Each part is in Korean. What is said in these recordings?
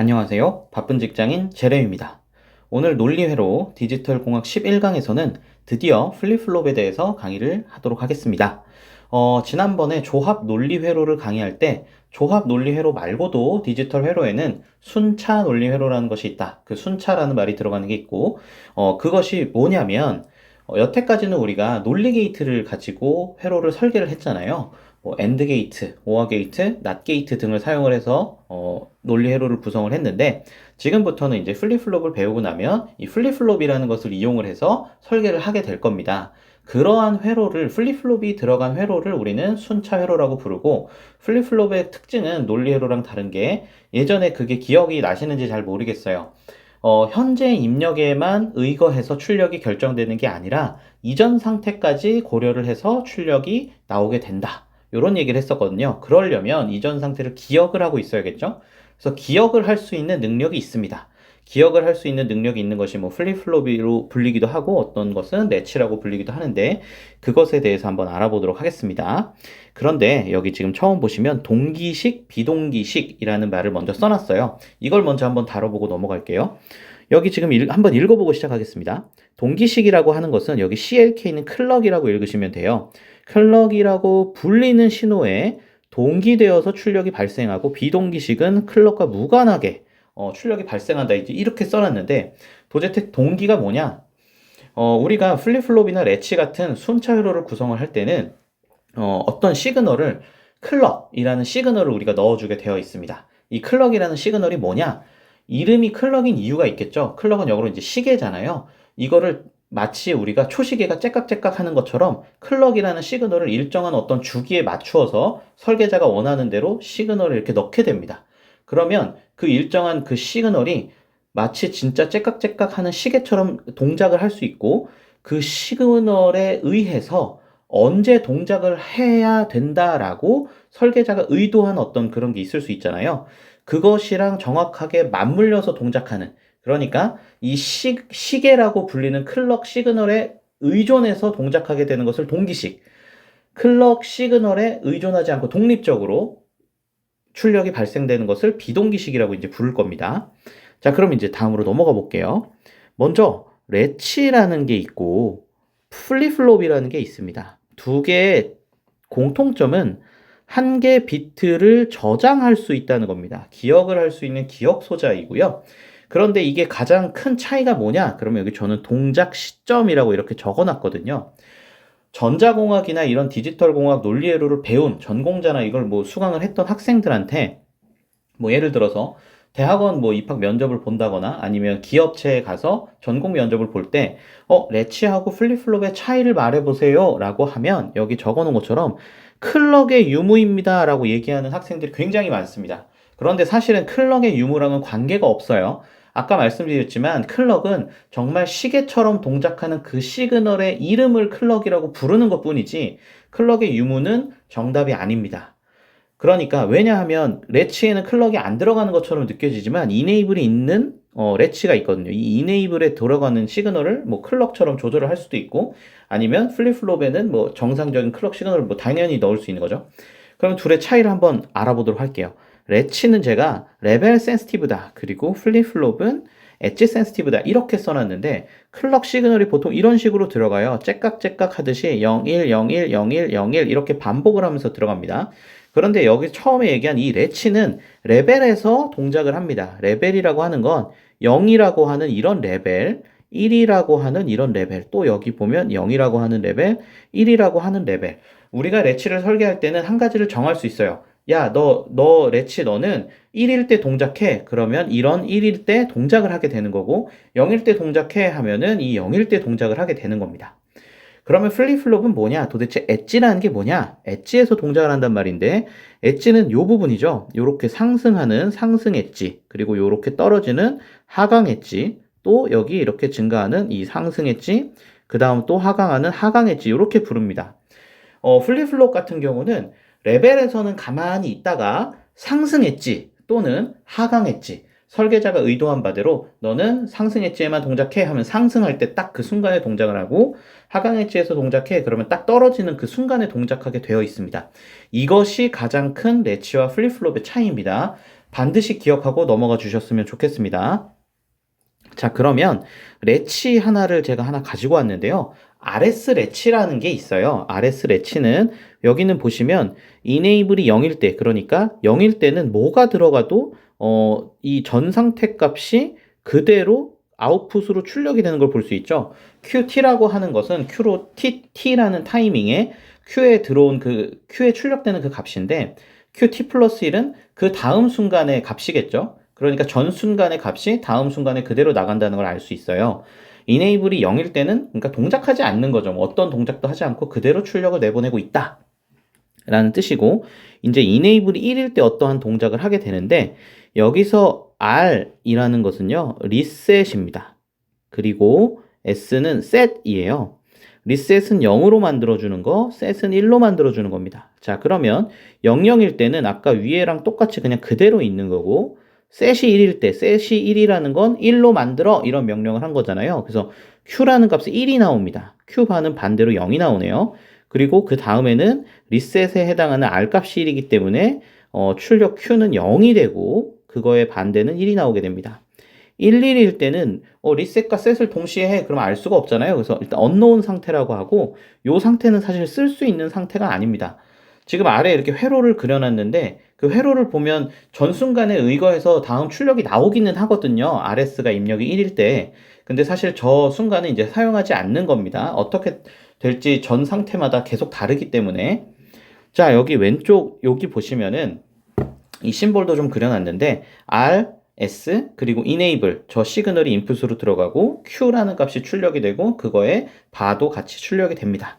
안녕하세요. 바쁜 직장인 제레입니다. 오늘 논리회로 디지털 공학 11강에서는 드디어 플립플롭에 대해서 강의를 하도록 하겠습니다. 어, 지난번에 조합 논리회로를 강의할 때 조합 논리회로 말고도 디지털 회로에는 순차 논리회로라는 것이 있다. 그 순차라는 말이 들어가는 게 있고, 어, 그것이 뭐냐면, 어, 여태까지는 우리가 논리 게이트를 가지고 회로를 설계를 했잖아요. 뭐 엔드 게이트, 오어 게이트, 낫 게이트 등을 사용을 해서 어, 논리 회로를 구성을 했는데 지금부터는 이제 플립플롭을 배우고 나면 이 플립플롭이라는 것을 이용을 해서 설계를 하게 될 겁니다. 그러한 회로를 플립플롭이 들어간 회로를 우리는 순차 회로라고 부르고 플립플롭의 특징은 논리 회로랑 다른 게 예전에 그게 기억이 나시는지 잘 모르겠어요. 어, 현재 입력에만 의거해서 출력이 결정되는 게 아니라 이전 상태까지 고려를 해서 출력이 나오게 된다. 이런 얘기를 했었거든요. 그러려면 이전 상태를 기억을 하고 있어야겠죠? 그래서 기억을 할 수 있는 능력이 있습니다. 기억을 할 수 있는 능력이 있는 것이 뭐 플립플롭으로 불리기도 하고 어떤 것은 레치라고 불리기도 하는데 그것에 대해서 한번 알아보도록 하겠습니다. 그런데 여기 지금 처음 보시면 동기식, 비동기식이라는 말을 먼저 써놨어요. 이걸 먼저 한번 다뤄보고 넘어갈게요. 여기 지금 읽, 한번 읽어보고 시작하겠습니다. 동기식이라고 하는 것은 여기 CLK는 클럭이라고 읽으시면 돼요. 클럭이라고 불리는 신호에 동기되어서 출력이 발생하고 비동기식은 클럭과 무관하게 어, 출력이 발생한다. 이제 이렇게 써놨는데 도대체 동기가 뭐냐? 어, 우리가 플립플롭이나 레치 같은 순차 회로를 구성을 할 때는 어, 어떤 시그널을 클럭이라는 시그널을 우리가 넣어주게 되어 있습니다. 이 클럭이라는 시그널이 뭐냐? 이름이 클럭인 이유가 있겠죠. 클럭은 역으로 이제 시계잖아요. 이거를 마치 우리가 초시계가 째깍째깍 하는 것처럼 클럭이라는 시그널을 일정한 어떤 주기에 맞추어서 설계자가 원하는 대로 시그널을 이렇게 넣게 됩니다. 그러면 그 일정한 그 시그널이 마치 진짜 째깍째깍 하는 시계처럼 동작을 할 수 있고 그 시그널에 의해서 언제 동작을 해야 된다라고 설계자가 의도한 어떤 그런 게 있을 수 있잖아요. 그것이랑 정확하게 맞물려서 동작하는 그러니까 이 시, 시계라고 불리는 클럭 시그널에 의존해서 동작하게 되는 것을 동기식. 클럭 시그널에 의존하지 않고 독립적으로 출력이 발생되는 것을 비동기식이라고 이제 부를 겁니다. 자, 그럼 이제 다음으로 넘어가 볼게요. 먼저 레치라는 게 있고 플립플롭이라는 게 있습니다. 두 개의 공통점은 한 개 비트를 저장할 수 있다는 겁니다. 기억을 할 수 있는 기억 소자이고요. 그런데 이게 가장 큰 차이가 뭐냐? 그러면 여기 저는 동작 시점이라고 이렇게 적어 놨거든요. 전자공학이나 이런 디지털 공학 논리회로를 배운 전공자나 이걸 뭐 수강을 했던 학생들한테 뭐 예를 들어서 대학원 뭐 입학 면접을 본다거나 아니면 기업체에 가서 전공 면접을 볼 때, 어, 레치하고 플립플롭의 차이를 말해보세요. 라고 하면 여기 적어 놓은 것처럼 클럭의 유무입니다. 라고 얘기하는 학생들이 굉장히 많습니다. 그런데 사실은 클럭의 유무랑은 관계가 없어요. 아까 말씀드렸지만 클럭은 정말 시계처럼 동작하는 그 시그널의 이름을 클럭이라고 부르는 것 뿐이지 클럭의 유무는 정답이 아닙니다. 그러니까 왜냐하면 레치에는 클럭이 안 들어가는 것처럼 느껴지지만 이네이블이 있는 어, 레치가 있거든요. 이 이네이블에 들어가는 시그널을 뭐 클럭처럼 조절을 할 수도 있고 아니면 플립플롭에는 뭐 정상적인 클럭 시그널을 뭐 당연히 넣을 수 있는 거죠. 그럼 둘의 차이를 한번 알아보도록 할게요. 레치는 제가 레벨 센스티브다. 그리고 플립플롭은 엣지 센스티브다. 이렇게 써놨는데 클럭 시그널이 보통 이런 식으로 들어가요. 째깍째깍 하듯이 01, 01, 01, 01 이렇게 반복을 하면서 들어갑니다. 그런데 여기 처음에 얘기한 이 레치는 레벨에서 동작을 합니다. 레벨이라고 하는 건 0이라고 하는 이런 레벨, 1이라고 하는 이런 레벨, 또 여기 보면 0이라고 하는 레벨, 1이라고 하는 레벨. 우리가 레치를 설계할 때는 한 가지를 정할 수 있어요. 야, 너, 너, 레치, 너는 1일 때 동작해. 그러면 이런 1일 때 동작을 하게 되는 거고, 0일 때 동작해 하면은 이 0일 때 동작을 하게 되는 겁니다. 그러면 플립플롭은 뭐냐? 도대체 엣지라는 게 뭐냐? 엣지에서 동작을 한단 말인데, 엣지는 요 부분이죠. 요렇게 상승하는 상승 엣지, 그리고 요렇게 떨어지는 하강 엣지, 또 여기 이렇게 증가하는 이 상승 엣지, 그 다음 또 하강하는 하강 엣지, 요렇게 부릅니다. 어, 플립플롭 같은 경우는 레벨에서는 가만히 있다가 상승 엣지 또는 하강 엣지 설계자가 의도한 바대로 너는 상승 엣지에만 동작해 하면 상승할 때 딱 그 순간에 동작을 하고 하강 엣지에서 동작해 그러면 딱 떨어지는 그 순간에 동작하게 되어 있습니다. 이것이 가장 큰 레치와 플립플롭의 차이입니다. 반드시 기억하고 넘어가 주셨으면 좋겠습니다. 자, 그러면 레치 하나를 제가 하나 가지고 왔는데요. RS 레치라는 게 있어요. RS 레치는 여기는 보시면 enable이 0일 때, 그러니까 0일 때는 뭐가 들어가도 어, 이 전 상태 값이 그대로 아웃풋으로 출력이 되는 걸 볼 수 있죠. QT라고 하는 것은 Q로 T, T라는 타이밍에 Q에 들어온 그, Q에 출력되는 그 값인데, QT 플러스 1은 그 다음 순간의 값이겠죠. 그러니까 전 순간의 값이 다음 순간에 그대로 나간다는 걸 알 수 있어요. Enable이 0일 때는, 그러니까 동작하지 않는 거죠. 뭐 어떤 동작도 하지 않고 그대로 출력을 내보내고 있다. 라는 뜻이고, 이제 enable이 1일 때 어떠한 동작을 하게 되는데, 여기서 R이라는 것은요, 리셋입니다. 그리고 S는 set이에요. 리셋은 0으로 만들어주는 거, set은 1로 만들어주는 겁니다. 자, 그러면 00일 때는 아까 위에랑 똑같이 그냥 그대로 있는 거고, set이 1일 때, set이 1이라는 건 1로 만들어 이런 명령을 한 거잖아요. 그래서 q라는 값이 1이 나옵니다. q 반은 반대로 0이 나오네요. 그리고 그 다음에는 리셋에 해당하는 r 값이 1이기 때문에 어, 출력 q는 0이 되고 그거의 반대는 1이 나오게 됩니다. 1, 1일 때는 어, 리셋과 셋을 동시에 해. 그럼 알 수가 없잖아요. 그래서 일단 언노운 상태라고 하고 이 상태는 사실 쓸 수 있는 상태가 아닙니다. 지금 아래에 이렇게 회로를 그려놨는데 그 회로를 보면 전 순간에 의거해서 다음 출력이 나오기는 하거든요. RS가 입력이 1일 때. 근데 사실 저 순간은 이제 사용하지 않는 겁니다. 어떻게 될지 전 상태마다 계속 다르기 때문에. 자, 여기 왼쪽, 여기 보시면은 이 심볼도 좀 그려놨는데 R, S 그리고 enable 저 시그널이 인풋으로 들어가고 Q라는 값이 출력이 되고 그거에 바도 같이 출력이 됩니다.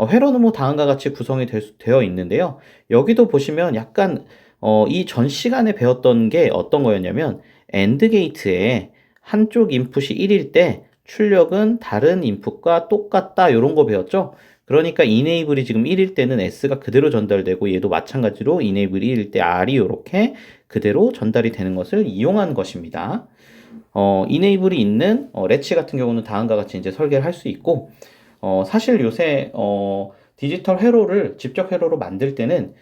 어, 회로는 뭐 다음과 같이 구성이 되, 되어 있는데요. 여기도 보시면 약간 어, 이 전 시간에 배웠던 게 어떤 거였냐면 AND 게이트에 한쪽 인풋이 1일 때 출력은 다른 인풋과 똑같다 이런 거 배웠죠. 그러니까 enable이 지금 1일 때는 S가 그대로 전달되고 얘도 마찬가지로 enable이 1일 때 R이 이렇게 그대로 전달이 되는 것을 이용한 것입니다. 어, enable이 있는 어, 레치 같은 경우는 다음과 같이 이제 설계를 할 수 있고 어, 사실 요새 어, 디지털 회로를 직접 회로로 만들 때는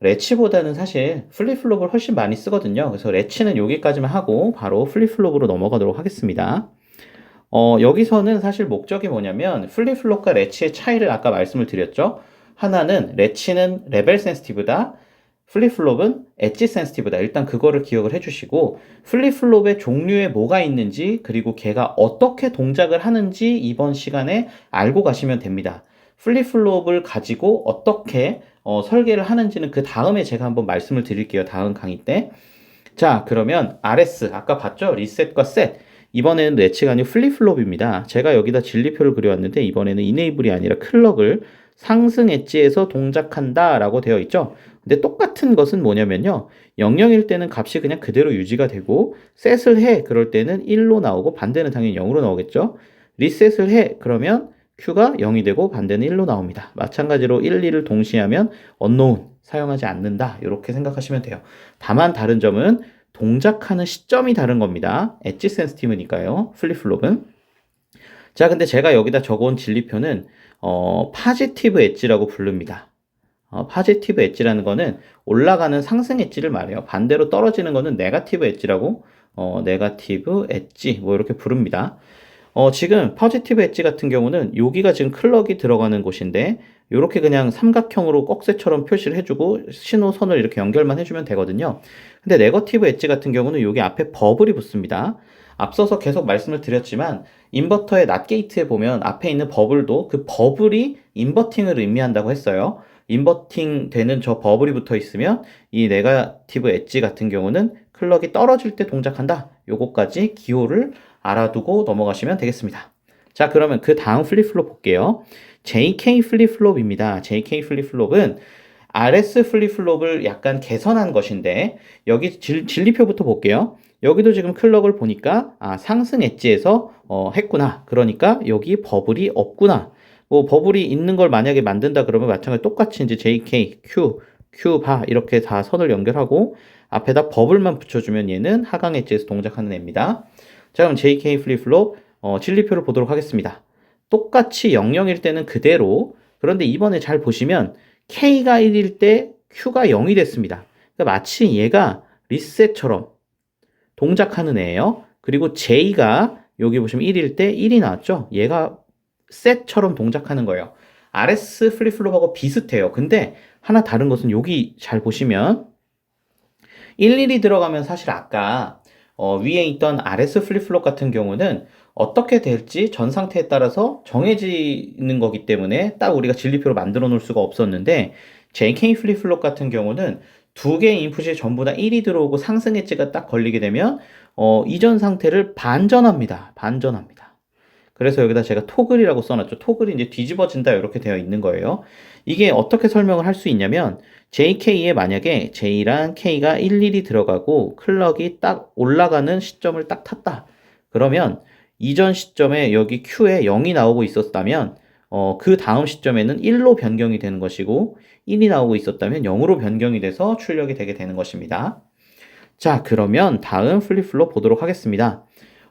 레치보다는 사실 플립플롭을 훨씬 많이 쓰거든요. 그래서 레치는 여기까지만 하고 바로 플립플롭으로 넘어가도록 하겠습니다. 어, 여기서는 사실 목적이 뭐냐면 플립플롭과 레치의 차이를 아까 말씀을 드렸죠. 하나는 레치는 레벨 센스티브다. 플립플롭은 엣지 센스티브다. 일단 그거를 기억을 해주시고 플립플롭의 종류에 뭐가 있는지 그리고 걔가 어떻게 동작을 하는지 이번 시간에 알고 가시면 됩니다. 플립플롭을 가지고 어떻게 어, 설계를 하는지는 그 다음에 제가 한번 말씀을 드릴게요. 다음 강의 때. 자, 그러면 RS 아까 봤죠? 리셋과 셋. 이번에는 레치가 아니고 플립플롭입니다. 제가 여기다 진리표를 그려왔는데 이번에는 이네이블이 아니라 클럭을 상승 엣지에서 동작한다 라고 되어 있죠. 근데 똑같은 것은 뭐냐면요. 00일 때는 값이 그냥 그대로 유지가 되고 셋을 해 그럴 때는 1로 나오고 반대는 당연히 0으로 나오겠죠. 리셋을 해 그러면 Q가 0이 되고 반대는 1로 나옵니다. 마찬가지로 1, 2를 동시에 하면 unknown 사용하지 않는다 이렇게 생각하시면 돼요. 다만 다른 점은 동작하는 시점이 다른 겁니다. 엣지 센스티브니까요. 플립플롭은. 자, 근데 제가 여기다 적어온 진리표는 어, 파지티브 엣지라고 부릅니다. 어, 파지티브 엣지라는 거는 올라가는 상승 엣지를 말해요. 반대로 떨어지는 거는 네가티브 엣지라고 어, 네가티브 엣지 뭐 이렇게 부릅니다. 어, 지금 퍼지티브 엣지 같은 경우는 여기가 지금 클럭이 들어가는 곳인데 이렇게 그냥 삼각형으로 꺽쇠처럼 표시를 해주고 신호선을 이렇게 연결만 해주면 되거든요. 근데 네거티브 엣지 같은 경우는 여기 앞에 버블이 붙습니다. 앞서서 계속 말씀을 드렸지만 인버터의 낫 게이트에 보면 앞에 있는 버블도 그 버블이 인버팅을 의미한다고 했어요. 인버팅 되는 저 버블이 붙어 있으면 이 네거티브 엣지 같은 경우는 클럭이 떨어질 때 동작한다. 요거까지 기호를 알아두고 넘어가시면 되겠습니다. 자, 그러면 그 다음 플립플롭 볼게요. JK 플립플롭입니다. JK 플립플롭은 RS 플립플롭을 약간 개선한 것인데 여기 질, 진리표부터 볼게요. 여기도 지금 클럭을 보니까 아, 상승 엣지에서 어, 했구나. 그러니까 여기 버블이 없구나. 뭐 버블이 있는 걸 만약에 만든다 그러면 마찬가지 똑같이 이제 JK, Q, Q 바 이렇게 다 선을 연결하고 앞에다 버블만 붙여주면 얘는 하강 엣지에서 동작하는 애입니다. 자 그럼 JK 플립플롭 어, 진리표를 보도록 하겠습니다. 똑같이 00일 때는 그대로 그런데 이번에 잘 보시면 K가 1일 때 Q가 0이 됐습니다. 그러니까 마치 얘가 리셋처럼 동작하는 애예요. 그리고 J가 여기 보시면 1일 때 1이 나왔죠? 얘가 set처럼 동작하는 거예요. RS 플립플롭하고 비슷해요. 근데 하나 다른 것은 여기 잘 보시면 11이 들어가면 사실 아까 어, 위에 있던 RS 플립플롭 같은 경우는 어떻게 될지 전 상태에 따라서 정해지는 거기 때문에 딱 우리가 진리표로 만들어 놓을 수가 없었는데 JK 플립플롭 같은 경우는 두 개의 인풋이 전부 다 1이 들어오고 상승 엣지가 딱 걸리게 되면 어, 이전 상태를 반전합니다. 반전합니다. 그래서 여기다 제가 토글이라고 써놨죠. 토글이 이제 뒤집어진다 이렇게 되어 있는 거예요. 이게 어떻게 설명을 할 수 있냐면 JK에 만약에 J랑 K가 일일이 들어가고 클럭이 딱 올라가는 시점을 딱 탔다. 그러면 이전 시점에 여기 Q에 0이 나오고 있었다면 어, 그 다음 시점에는 1로 변경이 되는 것이고 1이 나오고 있었다면 0으로 변경이 돼서 출력이 되게 되는 것입니다. 자, 그러면 다음 플립플롭 보도록 하겠습니다.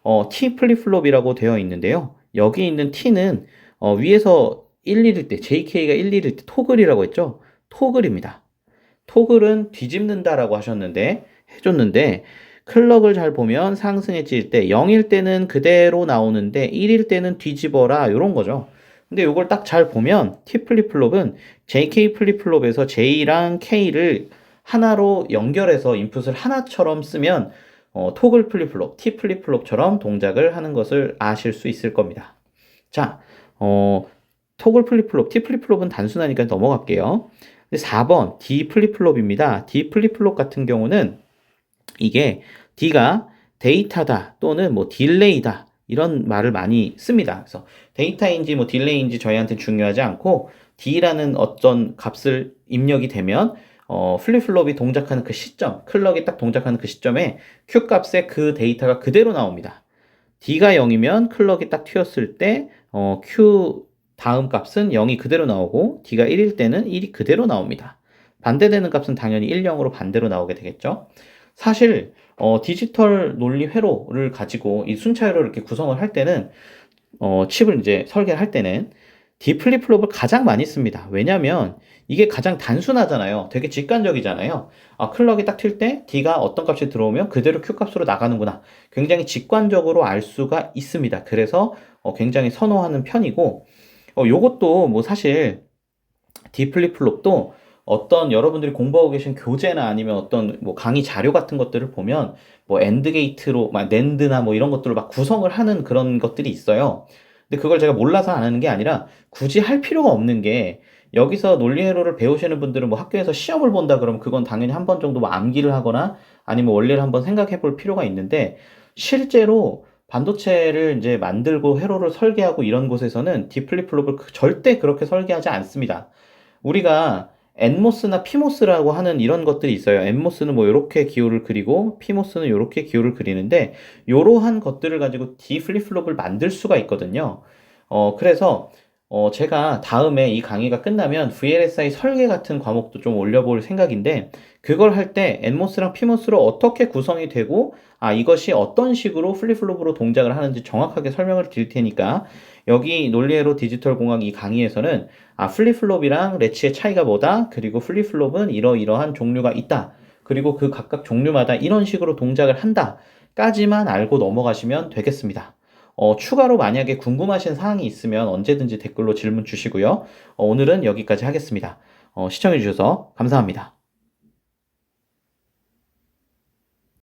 어, T 플립플롭이라고 되어 있는데요. 여기 있는 T는 어, 위에서 1일일 때, JK가 1일일 때 토글이라고 했죠? 토글입니다. 토글은 뒤집는다라고 하셨는데, 해줬는데, 클럭을 잘 보면 상승해질 때 0일 때는 그대로 나오는데 1일 때는 뒤집어라 이런 거죠. 근데 이걸 딱 잘 보면 T 플립플롭은 JK 플립플롭에서 J랑 K를 하나로 연결해서 인풋을 하나처럼 쓰면 어, 토글 플립플롭, T 플립플롭처럼 동작을 하는 것을 아실 수 있을 겁니다. 자, 어, 토글 플립플롭, T 플립플롭은 단순하니까 넘어갈게요. 4번 D 플립플롭입니다. D 플립플롭 같은 경우는 이게 D가 데이터다 또는 뭐 딜레이다 이런 말을 많이 씁니다. 그래서 데이터인지 뭐 딜레이인지 저희한테 중요하지 않고 D라는 어떤 값을 입력이 되면 어, 플립플롭이 동작하는 그 시점, 클럭이 딱 동작하는 그 시점에 Q 값에 그 데이터가 그대로 나옵니다. D가 0이면 클럭이 딱 튀었을 때 어, Q 다음 값은 0이 그대로 나오고 D가 1일 때는 1이 그대로 나옵니다. 반대되는 값은 당연히 1, 0으로 반대로 나오게 되겠죠. 사실 어, 디지털 논리 회로를 가지고 이 순차회로 이렇게 구성을 할 때는 어, 칩을 이제 설계를 할 때는 D 플립플롭을 가장 많이 씁니다. 왜냐하면 이게 가장 단순하잖아요. 되게 직관적이잖아요. 아, 클럭이 딱 튈 때 D가 어떤 값이 들어오면 그대로 Q 값으로 나가는구나. 굉장히 직관적으로 알 수가 있습니다. 그래서 어, 굉장히 선호하는 편이고 어, 요것도 뭐 사실 D 플립플롭도 어떤 여러분들이 공부하고 계신 교재나 아니면 어떤 뭐 강의 자료 같은 것들을 보면 뭐 엔드 게이트로 막 낸드나 뭐 이런 것들을 막 구성을 하는 그런 것들이 있어요. 근데 그걸 제가 몰라서 안 하는 게 아니라 굳이 할 필요가 없는 게 여기서 논리회로를 배우시는 분들은 뭐 학교에서 시험을 본다 그러면 그건 당연히 한 번 정도 뭐 암기를 하거나 아니면 원리를 한번 생각해 볼 필요가 있는데 실제로 반도체를 이제 만들고 회로를 설계하고 이런 곳에서는 디플립 플롭을 절대 그렇게 설계하지 않습니다. 우리가 엔모스나 피모스라고 하는 이런 것들이 있어요. 엔모스는 뭐 이렇게 기호를 그리고 피모스는 이렇게 기호를 그리는데 이러한 것들을 가지고 D 플립플롭을 만들 수가 있거든요. 어 그래서 어 제가 다음에 이 강의가 끝나면 VLSI 설계 같은 과목도 좀 올려볼 생각인데 그걸 할 때 엔모스랑 피모스로 어떻게 구성이 되고 아 이것이 어떤 식으로 플립플롭으로 동작을 하는지 정확하게 설명을 드릴 테니까 여기 논리회로 디지털 공학 이 강의에서는 아, 플립플롭이랑 레치의 차이가 뭐다? 그리고 플립플롭은 이러이러한 종류가 있다. 그리고 그 각각 종류마다 이런 식으로 동작을 한다. 까지만 알고 넘어가시면 되겠습니다. 어, 추가로 만약에 궁금하신 사항이 있으면 언제든지 댓글로 질문 주시고요. 어, 오늘은 여기까지 하겠습니다. 어, 시청해주셔서 감사합니다.